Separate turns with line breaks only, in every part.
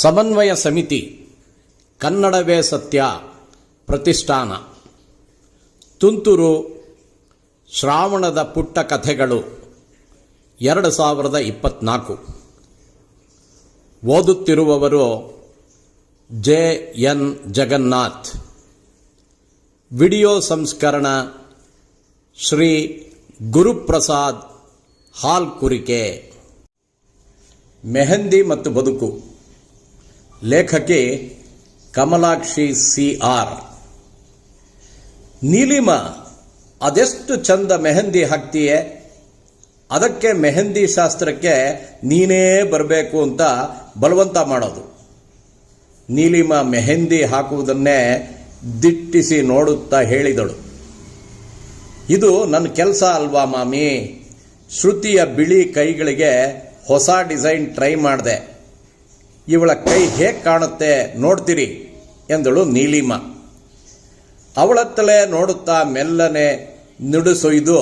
ಸಮನ್ವಯ ಸಮಿತಿ ಕನ್ನಡವೇ ಸತ್ಯ ಪ್ರತಿಷ್ಠಾನ. ತುಂತುರು ಶ್ರಾವಣದ ಪುಟ್ಟ ಕಥೆಗಳು ಎರಡು ಸಾವಿರದ ಇಪ್ಪತ್ನಾಲ್ಕು. ಓದುತ್ತಿರುವವರು ಜೆ ಎನ್ ಜಗನ್ನಾಥ್. ವಿಡಿಯೋ ಸಂಸ್ಕರಣ ಶ್ರೀ ಗುರುಪ್ರಸಾದ್ ಹಾಲ್ ಕುರಿಕೆ. ಮೆಹಂದಿ ಮತ್ತು ಬದುಕು. ಲೇಖಕಿ ಕಮಲಾಕ್ಷಿ ಸಿ ಆರ್ ನೀಲಿಮ, ಅದೆಷ್ಟು ಚಂದ ಮೆಹಂದಿ ಹಾಕ್ತೀಯೆ? ಅದಕ್ಕೆ ಮೆಹಂದಿ ಶಾಸ್ತ್ರಕ್ಕೆ ನೀನೇ ಬರಬೇಕು ಅಂತ ಬಲವಂತ ಮಾಡೋದು. ನೀಲಿಮ ಮೆಹಂದಿ ಹಾಕುವುದನ್ನೇ ದಿಟ್ಟಿಸಿ ನೋಡುತ್ತಾ ಹೇಳಿದಳು. ಇದು ನನ್ನ ಕೆಲಸ ಅಲ್ವಾ ಮಾಮಿ? ಶ್ರುತಿಯ ಬಿಳಿ ಕೈಗಳಿಗೆ ಹೊಸ ಡಿಸೈನ್ ಟ್ರೈ ಮಾಡಿದೆ. ಇವಳ ಕೈ ಹೇಗೆ ಕಾಣುತ್ತೆ ನೋಡ್ತೀರಿ ಎಂದಳು ನೀಲಿಮ. ಅವಳತ್ತಲೇ ನೋಡುತ್ತಾ ಮೆಲ್ಲನೆ ನುಡಿಸೊಯ್ದು,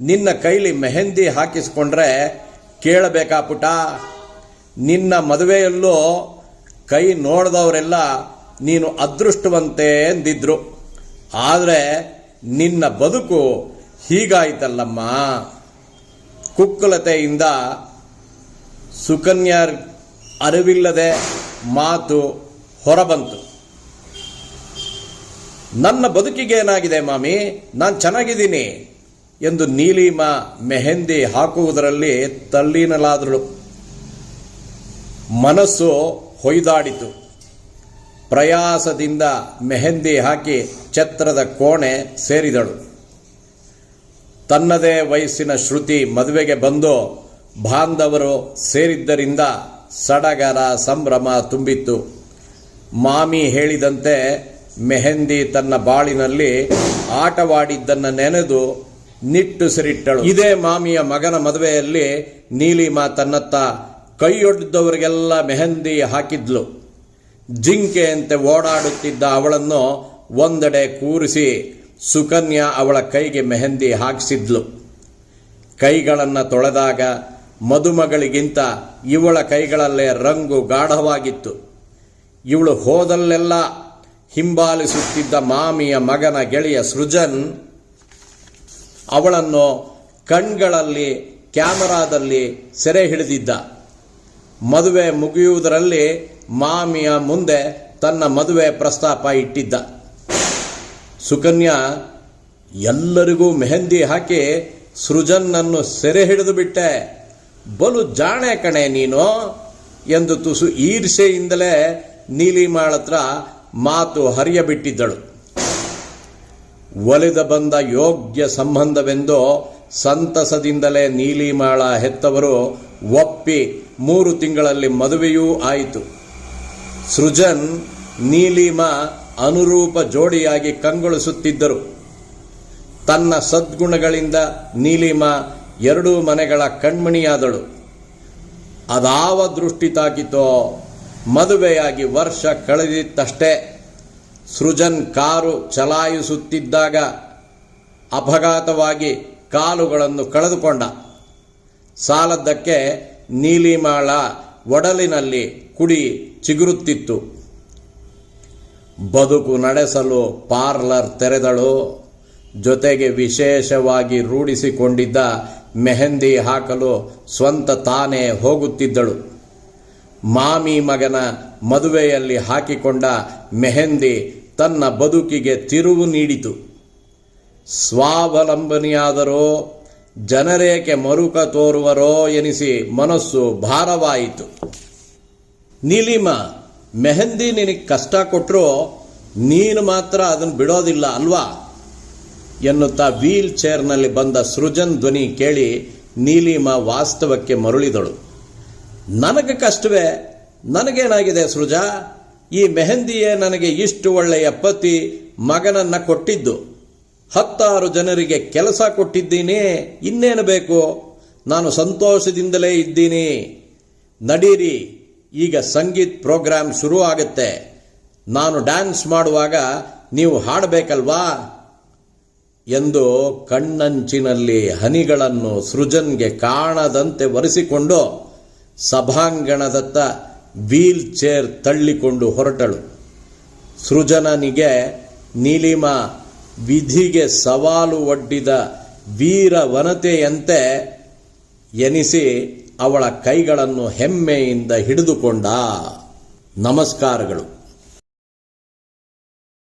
ನಿನ್ನ ಕೈಲಿ ಮೆಹಂದಿ ಹಾಕಿಸಿಕೊಂಡ್ರೆ ಕೇಳಬೇಕಾ ಪುಟ? ನಿನ್ನ ಮದುವೆಯಲ್ಲೂ ಕೈ ನೋಡಿದವರೆಲ್ಲ ನೀನು ಅದೃಷ್ಟವಂತೆ ಎಂದಿದ್ರು. ಆದರೆ ನಿನ್ನ ಬದುಕು ಹೀಗಾಯಿತಲ್ಲಮ್ಮ. ಕುಕ್ಕುಲತೆಯಿಂದ ಸುಕನ್ಯಾ ಅರಿವಿಲ್ಲದೆ ಮಾತು ಹೊರಬಂತು. ನನ್ನ ಬದುಕಿಗೆ ಏನಾಗಿದೆ ಮಾಮಿ? ನಾನು ಚೆನ್ನಾಗಿದ್ದೀನಿ ಎಂದು ನೀಲಿಮ ಮೆಹಂದಿ ಹಾಕುವುದರಲ್ಲಿ ತಲ್ಲೀನಲಾದಳು ಮನಸ್ಸು ಹೊಯ್ದಾಡಿತು. ಪ್ರಯಾಸದಿಂದ ಮೆಹಂದಿ ಹಾಕಿ ಛತ್ರದ ಕೋಣೆ ಸೇರಿದಳು. ತನ್ನದೇ ವಯಸ್ಸಿನ ಶ್ರುತಿ ಮದುವೆಗೆ ಬಂದು ಬಾಂಧವರು ಸೇರಿದ್ದರಿಂದ ಸಡಗರ ಸಂಭ್ರಮ ತುಂಬಿತ್ತು. ಮಾಮಿ ಹೇಳಿದಂತೆ ಮೆಹಂದಿ ತನ್ನ ಬಾಳಿನಲ್ಲಿ ಆಟವಾಡಿದ್ದನ್ನು ನೆನೆದು ನಿಟ್ಟುಸಿರಿಟ್ಟಳು ಇದೇ ಮಾಮಿಯ ಮಗನ ಮದುವೆಯಲ್ಲಿ ನೀಲಿಮಾ ತನ್ನತ್ತ ಕೈಯೊಡ್ದವರಿಗೆಲ್ಲ ಮೆಹಂದಿ ಹಾಕಿದ್ಲು. ಜಿಂಕೆಯಂತೆ ಓಡಾಡುತ್ತಿದ್ದ ಅವಳನ್ನು ಒಂದೆಡೆ ಕೂರಿಸಿ ಸುಕನ್ಯಾ ಅವಳ ಕೈಗೆ ಮೆಹಂದಿ ಹಾಕಿಸಿದ್ಲು. ಕೈಗಳನ್ನು ತೊಳೆದಾಗ ಮದುಮಗಳಿಗಿಂತ ಇವಳ ಕೈಗಳಲ್ಲೇ ರಂಗು ಗಾಢವಾಗಿತ್ತು. ಇವಳು ಹೋದಲ್ಲೆಲ್ಲ ಹಿಂಬಾಲಿಸುತ್ತಿದ್ದ ಮಾಮಿಯ ಮಗನ ಗೆಳೆಯ ಸೃಜನ್ ಅವಳನ್ನು ಕಣ್ಗಳಲ್ಲಿ, ಕ್ಯಾಮರಾದಲ್ಲಿ ಸೆರೆ ಹಿಡಿದಿದ್ದ. ಮದುವೆ ಮುಗಿಯುವುದರಲ್ಲಿ ಮಾಮಿಯ ಮುಂದೆ ತನ್ನ ಮದುವೆ ಪ್ರಸ್ತಾಪ ಇಟ್ಟಿದ್ದ. ಸುಕನ್ಯಾ, ಎಲ್ಲರಿಗೂ ಮೆಹಂದಿ ಹಾಕಿ ಸೃಜನ್ನನ್ನು ಸೆರೆ ಹಿಡಿದು ಬಿಟ್ಟೆ. ಬಲು ಜಾಣೆ ಕಣೆ ನೀನು ಎಂದು ತುಸು ಈರ್ಷೆಯಿಂದಲೇ ನೀಲಿಮಾಳತ್ರ ಮಾತು ಹರಿಯಬಿಟ್ಟಿದ್ದಳು. ಒಲಿದ ಬಂದ ಯೋಗ್ಯ ಸಂಬಂಧವೆಂದು ಸಂತಸದಿಂದಲೇ ನೀಲಿಮಾಳ ಹೆತ್ತವರು ಒಪ್ಪಿ ಮೂರು ತಿಂಗಳಲ್ಲಿ ಮದುವೆಯೂ ಆಯಿತು. ಸೃಜನ್, ನೀಲಿಮ ಅನುರೂಪ ಜೋಡಿಯಾಗಿ ಕಂಗೊಳಿಸುತ್ತಿದ್ದರು. ತನ್ನ ಸದ್ಗುಣಗಳಿಂದ ನೀಲಿಮ ಎರಡೂ ಮನೆಗಳ ಕಣ್ಮಣಿಯಾದಳು. ಅದಾವ ದೃಷ್ಟಿ ತಾಕಿತೋ ಮದುವೆಯಾಗಿ ವರ್ಷ ಕಳೆದಿತ್ತಷ್ಟೇ. ಸೃಜನ್ ಕಾರು ಚಲಾಯಿಸುತ್ತಿದ್ದಾಗ ಅಪಘಾತವಾಗಿ ಕಾಲುಗಳನ್ನು ಕಳೆದುಕೊಂಡ. ಸಾಲದ್ದಕ್ಕೆ ನೀಲಿಮಾಳ ಒಡಲಿನಲ್ಲಿ ಕುಡಿ ಚಿಗುರುತ್ತಿತ್ತು. ಬದುಕು ನಡೆಸಲು ಪಾರ್ಲರ್ ತೆರೆದಳು. ಜೊತೆಗೆ ವಿಶೇಷವಾಗಿ ರೂಢಿಸಿಕೊಂಡಿದ್ದ ಮೆಹಂದಿ ಹಾಕಲು ಸ್ವಂತ ತಾನೇ ಹೋಗುತ್ತಿದ್ದಳು. ಮಾಮಿ ಮಗನ ಮದುವೆಯಲ್ಲಿ ಹಾಕಿಕೊಂಡ ಮೆಹಂದಿ ತನ್ನ ಬದುಕಿಗೆ ತಿರುವು ನೀಡಿತು. ಸ್ವಾವಲಂಬನೆಯಾದರೋ, ಜನರೇಕೆ ಮರುಕ ತೋರುವರೋ ಎನಿಸಿ ಮನಸ್ಸು ಭಾರವಾಯಿತು. ನೀಲಿಮ, ಮೆಹಂದಿ ನಿನಗೆ ಕಷ್ಟ ಕೊಟ್ಟರು ನೀನು ಮಾತ್ರ ಅದನ್ನು ಬಿಡೋದಿಲ್ಲ, ಅಲ್ವಾ? ಎನ್ನುತ್ತಾ ವೀಲ್ ಚೇರ್ನಲ್ಲಿ ಬಂದ ಸೃಜನ್ ಧ್ವನಿ ಕೇಳಿ ನೀಲಿಮ ವಾಸ್ತವಕ್ಕೆ ಮರುಳಿದಳು. ನನಗೆ ಕಷ್ಟವೇ, ನನಗೇನಾಗಿದೆ ಸೃಜಾ? ಈ ಮೆಹಂದಿಯೇ ನನಗೆ ಇಷ್ಟು ಒಳ್ಳೆಯ ಪತಿ, ಮಗನನ್ನ ಕೊಟ್ಟಿದ್ದು. ಹತ್ತಾರು ಜನರಿಗೆ ಕೆಲಸ ಕೊಟ್ಟಿದ್ದೀನಿ, ಇನ್ನೇನು ಬೇಕು? ನಾನು ಸಂತೋಷದಿಂದಲೇ ಇದ್ದೀನಿ. ನಡೀರಿ, ಈಗ ಸಂಗೀತ್ ಪ್ರೋಗ್ರಾಂ ಶುರು ಆಗುತ್ತೆ ನಾನು ಡ್ಯಾನ್ಸ್ ಮಾಡುವಾಗ ನೀವು ಹಾಡಬೇಕಲ್ವಾ? ಎಂದು ಕಣ್ಣಂಚಿನಲ್ಲಿ ಹನಿಗಳನ್ನು ಸೃಜನ್ಗೆ ಕಾಣದಂತೆ ಒರೆಸಿಕೊಂಡು ಸಭಾಂಗಣದತ್ತ ವೀಲ್ ಚೇರ್ ತಳ್ಳಿಕೊಂಡು ಹೊರಟಳು. ಸೃಜನನಿಗೆ ನೀಲಿಮ ವಿಧಿಗೆ ಸವಾಲು ಒಡ್ಡಿದ ವೀರ ವನತೆಯಂತೆ ಎನಿಸಿ ಅವಳ ಕೈಗಳನ್ನು ಹೆಮ್ಮೆಯಿಂದ ಹಿಡಿದುಕೊಂಡ. ನಮಸ್ಕಾರಗಳು.